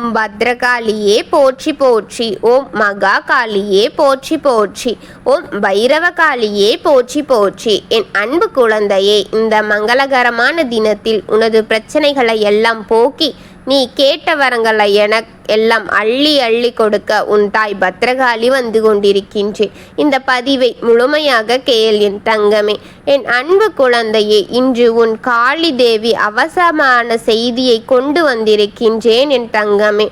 ஓம் பத்ரகாளியே போற்றி போற்றி ஓம் மகா காளியே போற்றி போற்றி ஓம் பைரவகாளியே போற்றி போற்றி. என் அன்பு குழந்தையே இந்த மங்களகரமான தினத்தில் உனது பிரச்சனைகளை எல்லாம் போக்கி நீ கேட்ட வரங்களை என எல்லாம் அள்ளி அள்ளி கொடுக்க உன் தாய் பத்ரகாளி வந்து கொண்டிருக்கின்றேன் இந்த பதிவை முழுமையாக கேள் என் தங்கமே. என் அன்பு குழந்தையே இன்று உன் காளி தேவி அவசரமான செய்தியை கொண்டு வந்திருக்கின்றேன் என் தங்கமே.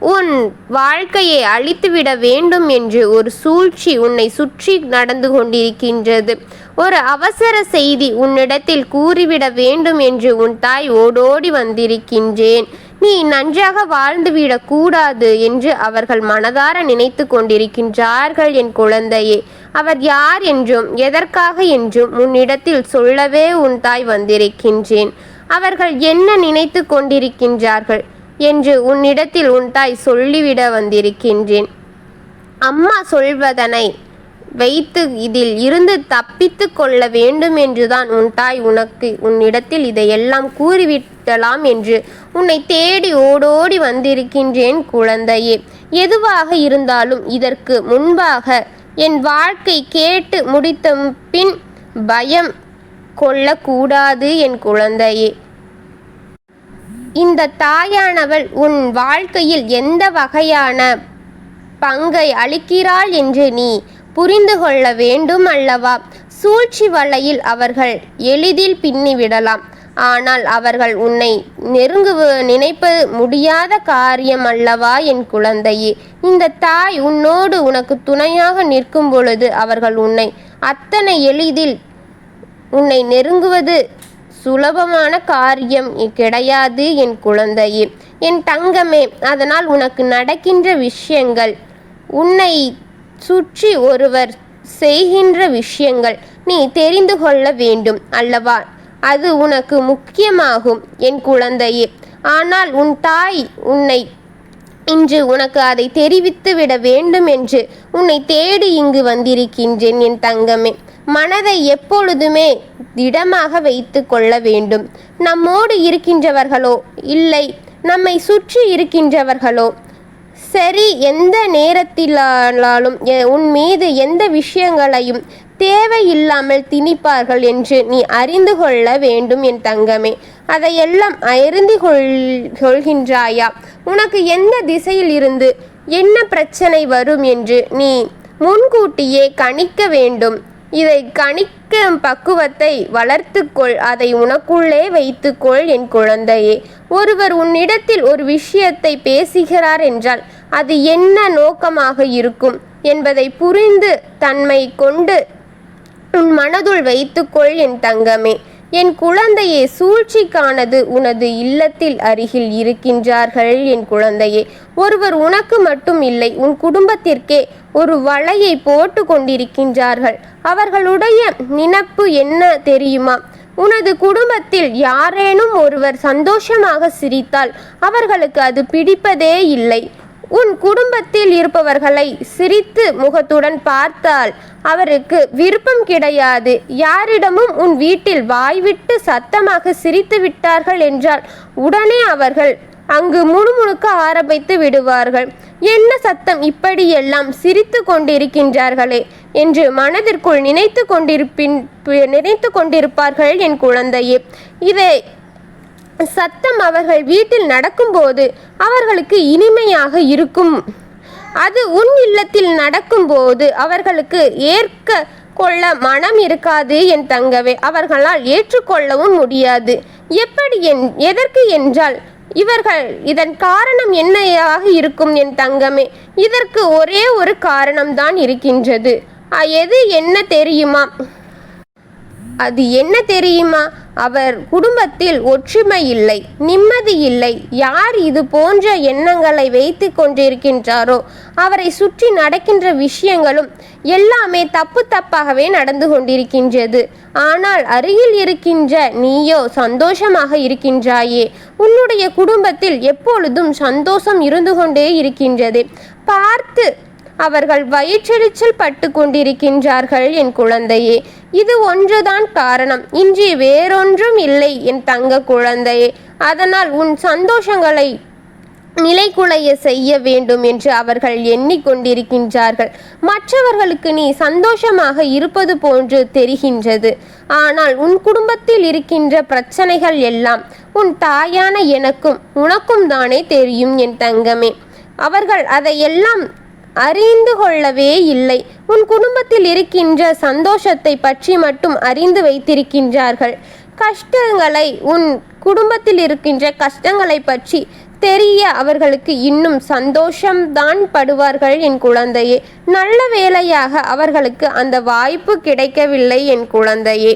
உன் வாழ்க்கையை அழித்துவிட வேண்டும் என்று ஒரு சூழ்ச்சி உன்னை சுற்றி நடந்து கொண்டிருக்கின்றது. ஒரு அவசர செய்தி உன்னிடத்தில் கூறிவிட வேண்டும் என்று உன் தாய் ஓடோடி வந்திருக்கின்றேன். நீ நன்றாக வாழ்ந்துவிடக் கூடாது என்று அவர்கள் மனதார நினைத்து கொண்டிருக்கின்றார்கள் என் குழந்தையே. அவர் யார் என்றும் எதற்காக என்றும் உன்னிடத்தில் சொல்லவே உன் தாய் வந்திருக்கின்றேன். அவர்கள் என்ன நினைத்து கொண்டிருக்கின்றார்கள் என்று உன்னிடத்தில் உன் தாய் சொல்லிவிட வந்திருக்கின்றேன். அம்மா சொல்வதனை வைத்து இதில் இருந்து தப்பித்து கொள்ள வேண்டும் என்றுதான் உன் தாய் உனக்கு உன்னிடத்தில் இதையெல்லாம் கூறிவிட்டலாம் என்று உன்னை தேடி ஓடோடி வந்திருக்கின்றேன் குழந்தையே. எதுவாக இருந்தாலும் இதற்கு முன்பாக என் வாழ்க்கை கேட்டு முடித்த பின் பயம் கொள்ளக்கூடாது என் குழந்தையே. இந்த தாயானவள் உன் வாழ்க்கையில் எந்த வகையான பங்கை அளிக்கிறாள் என்று நீ புரிந்து கொள்ள வேண்டும் அல்லவா? சூழ்ச்சி வலையில் அவர்கள் எளிதில் பின்னிவிடலாம் ஆனால் அவர்கள் உன்னை நெருங்கு நினைப்ப முடியாத காரியம் அல்லவா என் குழந்தையே? இந்த தாய் உன்னோடு உனக்கு துணையாக நிற்கும் பொழுது அவர்கள் உன்னை அத்தனை எளிதில் உன்னை நெருங்குவது சுலபமான காரியம் கிடையாது என் குழந்தையே. என் தங்கமே அதனால் உனக்கு நடக்கின்ற விஷயங்கள் உன்னை சுற்றி ஒருவர் செய்கின்ற விஷயங்கள் நீ தெரிந்து கொள்ள வேண்டும் அல்லவா? அது உனக்கு முக்கியமாகும் என் குழந்தையே. ஆனால் உன் தாய் உன்னை இன்று உனக்கு அதை தெரிவித்து விட வேண்டும் என்று உன்னை தேடி இங்கு வந்திருக்கின்றேன் என் தங்கமே. மனதை எப்பொழுதுமே திடமாக வைத்து கொள்ள வேண்டும். நம்மோடு இருக்கின்றவர்களோ? இல்லை. நம்மை சுற்றி இருக்கின்றவர்களோ? சரி எந்த நேரத்திலாலும் எ- உன் மீது எந்த விஷயங்களையும் தேவையில்லாமல் திணிப்பார்கள் என்று நீ அறிந்து கொள்ள வேண்டும் என் தங்கமே. அதையெல்லாம் அறிந்து கொள் கொள்கின்றாயா உனக்கு எந்த திசையில் இருந்து என்ன பிரச்சனை வரும் என்று நீ முன்கூட்டியே கணிக்க வேண்டும். இதை கணிக்கும் பக்குவத்தை வளர்த்துக்கொள் அதை உனக்குள்ளே வைத்துக்கொள் என் குழந்தையே. ஒருவர் உன்னிடத்தில் ஒரு விஷயத்தை பேசுகிறார் என்றால் அது என்ன நோக்கமாக இருக்கும் என்பதை புரிந்து தன்மை கொண்டு உன் மனதுள் வைத்துக்கொள் என் தங்கமே. என் குழந்தையே சூழ்ச்சிக்கானது உனது இல்லத்தில் அருகில் இருக்கின்றார்கள் என் குழந்தையே. ஒருவர் உனக்கு மட்டும் இல்லை உன் குடும்பத்திற்கே ஒரு வலையை போட்டு கொண்டிருக்கின்றார்கள். அவர்களுடைய நினப்பு என்ன தெரியுமா? உனது குடும்பத்தில் யாரேனும் ஒருவர் சந்தோஷமாக சிரித்தால் அவர்களுக்கு அது பிடிப்பதே இல்லை. உன் குடும்பத்தில் இருப்பவர்களை சிரித்து முகத்துடன் பார்த்தால் அவருக்கு விருப்பம் கிடையாது. யாரிடமும் உன் வீட்டில் வாய்விட்டு சத்தமாக சிரித்து விட்டார்கள் என்றால் உடனே அவர்கள் அங்கு முணுமுணுக்க ஆரம்பித்து விடுவார்கள். என்ன சத்தம் இப்படியெல்லாம் சிரித்து கொண்டிருக்கின்றார்களே என்று மனதிற்குள் நினைத்து கொண்டிருப்பின் நினைத்து கொண்டிருப்பார்கள் என் குழந்தையே. இதை சத்தம் அவர்கள் வீட்டில் நடக்கும்போது அவர்களுக்கு இனிமையாக இருக்கும். அது உன் இல்லத்தில் நடக்கும்போது அவர்களுக்கு ஏற்க கொள்ள மனம் இருக்காது என் தங்கவே. அவர்களால் ஏற்றுக்கொள்ளவும் முடியாது. எப்படி என் எதற்கு என்றால் இவர்கள் இதன் காரணம் என்னையாக இருக்கும் என் தங்கமே. இதற்கு ஒரே ஒரு காரணம்தான் இருக்கின்றது. எது என்ன தெரியுமா? அது என்ன தெரியுமா? அவர் குடும்பத்தில் ஒற்றுமை இல்லை நிம்மதி இல்லை. யார் இது போன்ற எண்ணங்களை வைத்து கொண்டிருக்கின்றாரோ அவரை சுற்றி நடக்கின்ற விஷயங்களும் எல்லாமே தப்பு தப்பாகவே நடந்து கொண்டிருக்கின்றது. ஆனால் அருகில் இருக்கின்ற நீயோ சந்தோஷமாக இருக்கின்றாயே உன்னுடைய குடும்பத்தில் எப்பொழுதும் சந்தோஷம் இருந்து கொண்டே இருக்கின்றது. பார்த்து அவர்கள் வயிற்றெரிச்சல் பட்டு கொண்டிருக்கின்றார்கள் என் குழந்தையே. இது ஒன்றுதான் காரணம். இன்றி வேறொன்றும் இல்லை என் தங்க குழந்தையே. அதனால் உன் சந்தோஷங்களை நிலைகுலைய செய்ய வேண்டும் என்று அவர்கள் எண்ணிக்கொண்டிருக்கின்றார்கள் மற்றவர்களுக்கு நீ சந்தோஷமாக இருப்பது போன்று தெரிகின்றது. ஆனால் உன் குடும்பத்தில் இருக்கின்ற பிரச்சனைகள் எல்லாம் உன் தாயான எனக்கும் உனக்கும் தானே தெரியும் என் தங்கமே. அவர்கள் அதையெல்லாம் அறிந்து கொள்ளவே இல்லை. உன் குடும்பத்தில் இருக்கின்ற சந்தோஷத்தை பற்றி மட்டும் அறிந்து வைத்திருக்கின்றார்கள். கஷ்டங்களை உன் குடும்பத்தில் இருக்கின்ற கஷ்டங்களை பற்றி தெரிய அவர்களுக்கு இன்னும் சந்தோஷம்தான் படுவார்கள் என் குழந்தையே. நல்ல வேளையாக அவர்களுக்கு அந்த வாய்ப்பு கிடைக்கவில்லை என் குழந்தையே.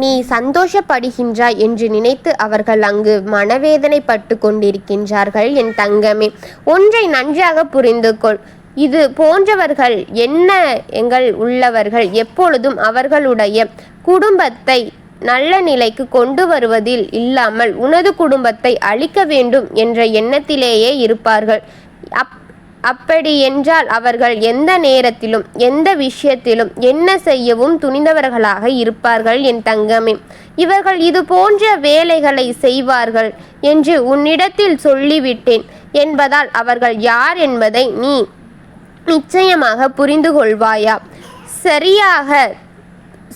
நீ சந்தோஷப்படுகின்றாய் என்று நினைத்து அவர்கள் அங்கு மனவேதனை பட்டு கொண்டிருக்கின்றார்கள் என் தங்கமே. ஒன்றை நன்றாக புரிந்து கொள் இது போன்றவர்கள் என்ன எங்கள் உள்ளவர்கள்? எப்பொழுதும் அவர்களுடைய குடும்பத்தை நல்ல நிலைக்கு கொண்டு வருவதில் இல்லாமல் உனது குடும்பத்தை அழிக்க வேண்டும் என்ற எண்ணத்திலேயே இருப்பார்கள். அப் அப்படி என்றால் அவர்கள் எந்த நேரத்திலும் எந்த விஷயத்திலும் என்ன செய்யவும் துணிந்தவர்களாக இருப்பார்கள் என் தங்கமே. இவர்கள் இது போன்ற வேலைகளை செய்வார்கள் என்று உன்னிடத்தில் சொல்லிவிட்டேன் என்பதால் அவர்கள் யார் என்பதை நீ நிச்சயமாக புரிந்து கொள்வாயா? சரியாக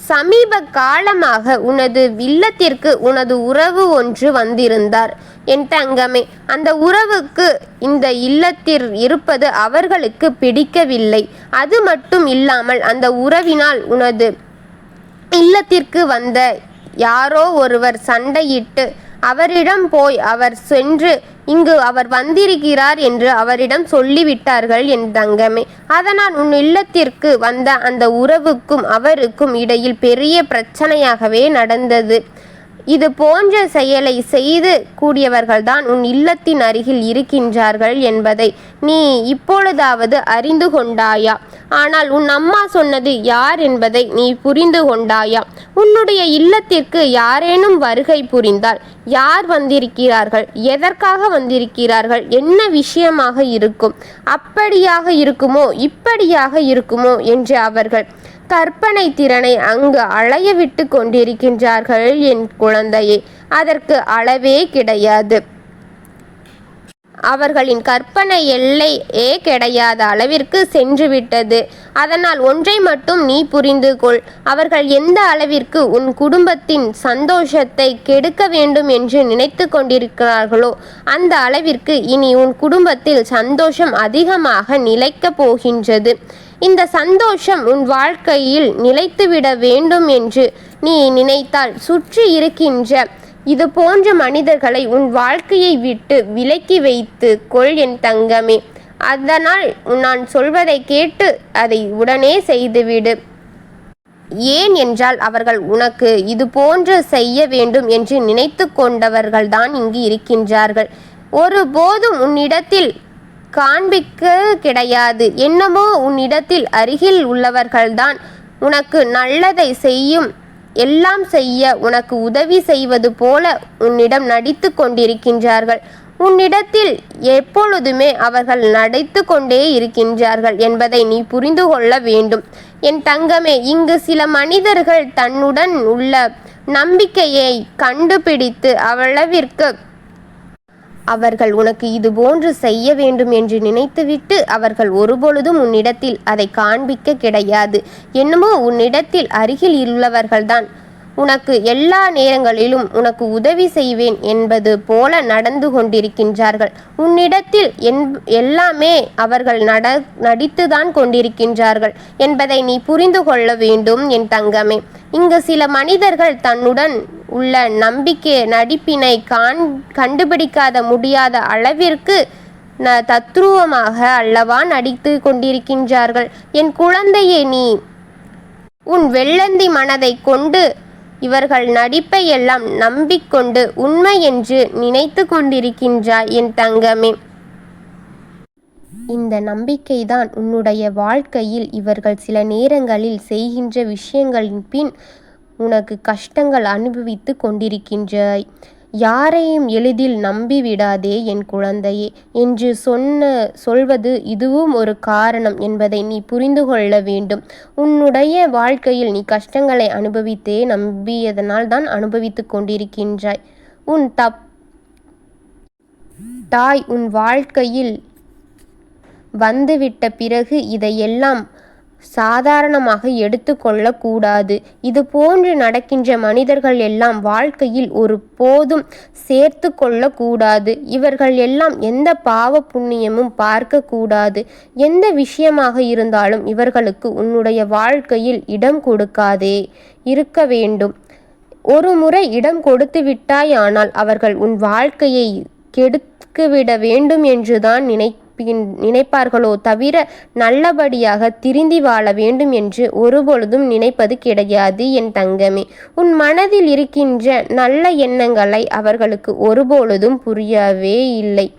சமீப காலமாக உனது இல்லத்திற்கு உனது உறவு ஒன்று வந்திருந்தார். என் தங்கமே அந்த உறவுக்கு இந்த இல்லத்தில் இருப்பது அவர்களுக்கு பிடிக்கவில்லை. அது மட்டும் இல்லாமல் அந்த உறவினால் உனது இல்லத்திற்கு வந்த யாரோ ஒருவர் சண்டையிட்டு அவரிடம் போய் அவர் சென்று இங்கு அவர் வந்திருக்கிறார் என்று அவரிடம் சொல்லிவிட்டார்கள் என் தங்கமே. அதனால் உன் இல்லத்திற்கு வந்த அந்த உறவுக்கும் அவருக்கும் இடையில் பெரிய பிரச்சனையாகவே நடந்தது. இது போன்ற செயலை செய்து கூடியவர்கள்தான் உன் இல்லத்தின் அருகில் இருக்கின்றார்கள் என்பதை நீ இப்பொழுதாவது அறிந்து கொண்டாயா. ஆனால் உன் அம்மா சொன்னது யார் என்பதை நீ புரிந்து கொண்டாயா. உன்னுடைய இல்லத்திற்கு யாரேனும் வருகை புரிந்தால் யார் வந்திருக்கிறார்கள் எதற்காக வந்திருக்கிறார்கள் என்ன விஷயமாக இருக்கும் அப்படியாக இருக்குமோ இப்படியாக இருக்குமோ என்று அவர்கள் கற்பனை திறனை அங்கு அலைய விட்டு கொண்டிருக்கின்றார்கள் என் குழந்தையே. அதற்கு அளவே கிடையாது. அவர்களின் கற்பனை எல்லையே கிடையாத அளவிற்கு சென்றுவிட்டது. அதனால் ஒன்றை மட்டும் நீ புரிந்து கொள் அவர்கள் எந்த அளவிற்கு உன் குடும்பத்தின் சந்தோஷத்தை கெடுக்க வேண்டும் என்று நினைத்து கொண்டிருக்கிறார்களோ அந்த அளவிற்கு இனி உன் குடும்பத்தில் சந்தோஷம் அதிகமாக நிலைக்கப் போகின்றது. இந்த சந்தோஷம் உன் வாழ்க்கையில் நிலைத்துவிட வேண்டும் என்று நீ நினைத்தால் சுற்றி இருக்கின்ற இது போன்ற மனிதர்களை உன் வாழ்க்கையை விட்டு விலக்கி வைத்து கொள் என் தங்கமே. அதனால் நான் சொல்வதை கேட்டு அதை உடனே செய்துவிடு. ஏன் என்றால் அவர்கள் உனக்கு இது போன்று செய்ய வேண்டும் என்று நினைத்து கொண்டவர்கள்தான் இங்கு இருக்கின்றார்கள். ஒருபோதும் உன்னிடத்தில் காண்பிக்க கிடையாது. என்னமோ உன்னிடத்தில் அருகில் உள்ளவர்கள்தான் உனக்கு நல்லதை செய்யும் எல்லாம் செய்ய உனக்கு உதவி செய்வது போல உன்னிடம் நடித்து கொண்டிருக்கின்றார்கள். உன்னிடத்தில் எப்பொழுதுமே அவர்கள் நடித்து கொண்டே இருக்கின்றார்கள் என்பதை நீ புரிந்து கொள்ள வேண்டும். என் தங்கமே இங்கு சில மனிதர்கள் தன்னுடன் உள்ள நம்பிக்கையை கண்டுபிடித்து அவ்வளவிற்கு அவர்கள் உனக்கு இது போன்று செய்ய வேண்டும் என்று நினைத்துவிட்டு அவர்கள் ஒருபொழுதும் உன்னிடத்தில் அதை காண்பிக்க கிடையாது. என்னமோ உன்னிடத்தில் அருகில் உள்ளவர்கள்தான். உனக்கு எல்லா நேரங்களிலும் உனக்கு உதவி செய்வேன் என்பது போல நடந்து கொண்டிருக்கின்றார்கள். உன்னிடத்தில் என் எல்லாமே அவர்கள் நட நடித்துதான் கொண்டிருக்கின்றார்கள் என்பதை நீ புரிந்து கொள்ள வேண்டும் என் தங்கமே. இங்கு சில மனிதர்கள் தன்னுடன் உள்ள நம்பிக்கை நடிப்பினை காண் கண்டுபிடிக்காத முடியாத அளவிற்கு ந தத்ரூவமாக அல்லவா நடித்து கொண்டிருக்கின்றார்கள். என் குழந்தையை நீ உன் வெள்ளந்தி மனதை கொண்டு இவர்கள் நடிப்பை எல்லாம் நம்பிக்கொண்டு உண்மை என்று நினைத்து கொண்டிருக்கின்றாய் என் தங்கமே. இந்த நம்பிக்கைதான் உன்னுடைய வாழ்க்கையில் இவர்கள் சில நேரங்களில் செய்கின்ற விஷயங்களின் பின் உனக்கு கஷ்டங்கள் அனுபவித்து கொண்டிருக்கின்றாய். யாரையும் எளிதில் நம்பிவிடாதே என் குழந்தையே என்று சொன்ன சொல்வது இதுவும் ஒரு காரணம் என்பதை நீ புரிந்து கொள்ள வேண்டும். உன்னுடைய வாழ்க்கையில் நீ கஷ்டங்களை அனுபவித்தே நம்பியதனால் தான் அனுபவித்து கொண்டிருக்கின்றாய். உன் தப் தாய் உன் வாழ்க்கையில் வந்துவிட்ட பிறகு இதையெல்லாம் சாதாரணமாக எடுத்துக்கொள்ளக்கூடாது இது போன்று நடக்கின்ற மனிதர்கள் எல்லாம் வாழ்க்கையில் ஒரு போதும் சேர்த்து கொள்ளக்கூடாது. இவர்கள் எல்லாம் எந்த பாவ புண்ணியமும் பார்க்கக்கூடாது. எந்த விஷயமாக இருந்தாலும் இவர்களுக்கு உன்னுடைய வாழ்க்கையில் இடம் கொடுக்காதே. இருக்க வேண்டும். ஒரு முறை இடம் கொடுத்து விட்டாயானால் அவர்கள் உன் வாழ்க்கையை கெடுத்துவிட வேண்டும் என்றுதான் நினை நினைப்பார்களோ தவிர நல்லபடியாக திருந்தி வாழ வேண்டும் என்று ஒருபொழுதும் நினைப்பது கிடையாது என் தங்கமே. உன் மனதில் இருக்கின்ற நல்ல எண்ணங்களை அவர்களுக்கு ஒருபொழுதும் புரியவே இல்லை.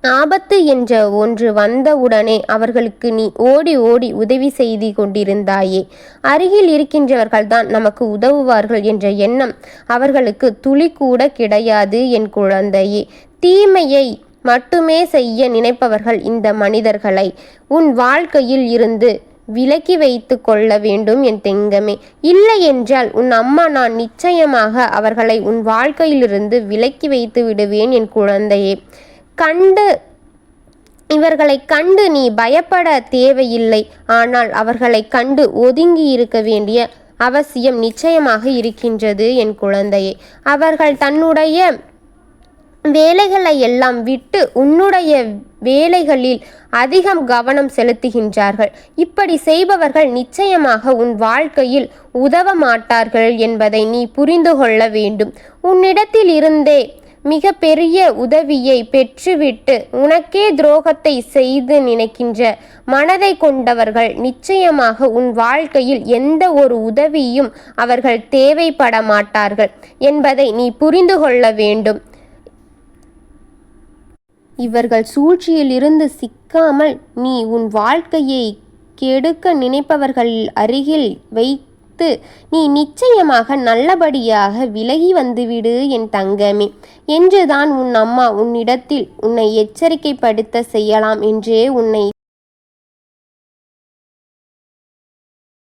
ஆபத்து என்ற ஒன்று வந்தவுடனே அவர்களுக்கு நீ ஓடி ஓடி உதவி செய்து கொண்டிருந்தாயே. அருகில் இருக்கின்றவர்கள்தான் நமக்கு உதவுவார்கள் என்ற எண்ணம் அவர்களுக்கு துளி கூட கிடையாது என் குழந்தையே. தீமையை மட்டுமே செய்ய நினைப்பவர்கள் இந்த மனிதர்களை. உன் வாழ்க்கையில் இருந்து விலக்கி வைத்து கொள்ள வேண்டும் என் தெங்கமே. இல்லை என்றால் உன் அம்மா நான் நிச்சயமாக அவர்களை உன் வாழ்க்கையிலிருந்து விலக்கி வைத்து விடுவேன் என் குழந்தையே. கண்டு இவர்களை கண்டு நீ பயப்பட தேவையில்லை. ஆனால் அவர்களை கண்டு ஒதுங்கி இருக்க வேண்டிய அவசியம் நிச்சயமாக இருக்கின்றது என் குழந்தையே. அவர்கள் தன்னுடைய வேலைகளை எல்லாம் விட்டு உன்னுடைய வேலைகளில் அதிகம் கவனம் செலுத்துகின்றார்கள். இப்படி செய்பவர்கள் நிச்சயமாக உன் வாழ்க்கையில் உதவ மாட்டார்கள் என்பதை நீ புரிந்து கொள்ள வேண்டும். உன்னிடத்தில் இருந்தே மிக பெரிய உதவியை பெற்றுவிட்டு உனக்கே துரோகத்தை செய்து நினைக்கின்ற மனதை கொண்டவர்கள் நிச்சயமாக உன் வாழ்க்கையில் எந்த ஒரு உதவியும் அவர்கள் தேவைப்பட மாட்டார்கள் என்பதை நீ புரிந்து கொள்ள வேண்டும். இவர்கள் சூழ்ச்சியிலிருந்து சிக்காமல் நீ உன் வாழ்க்கையை கெடுக்க நினைப்பவர்கள் அருகில் வைத்து நீ நிச்சயமாக நல்லபடியாக விலகி வந்துவிடு என் தங்கமே. என்றுதான் உன் அம்மா உன்னிடத்தில் உன்னை எச்சரிக்கைப்படுத்த செய்யலாம் என்றே உன்னை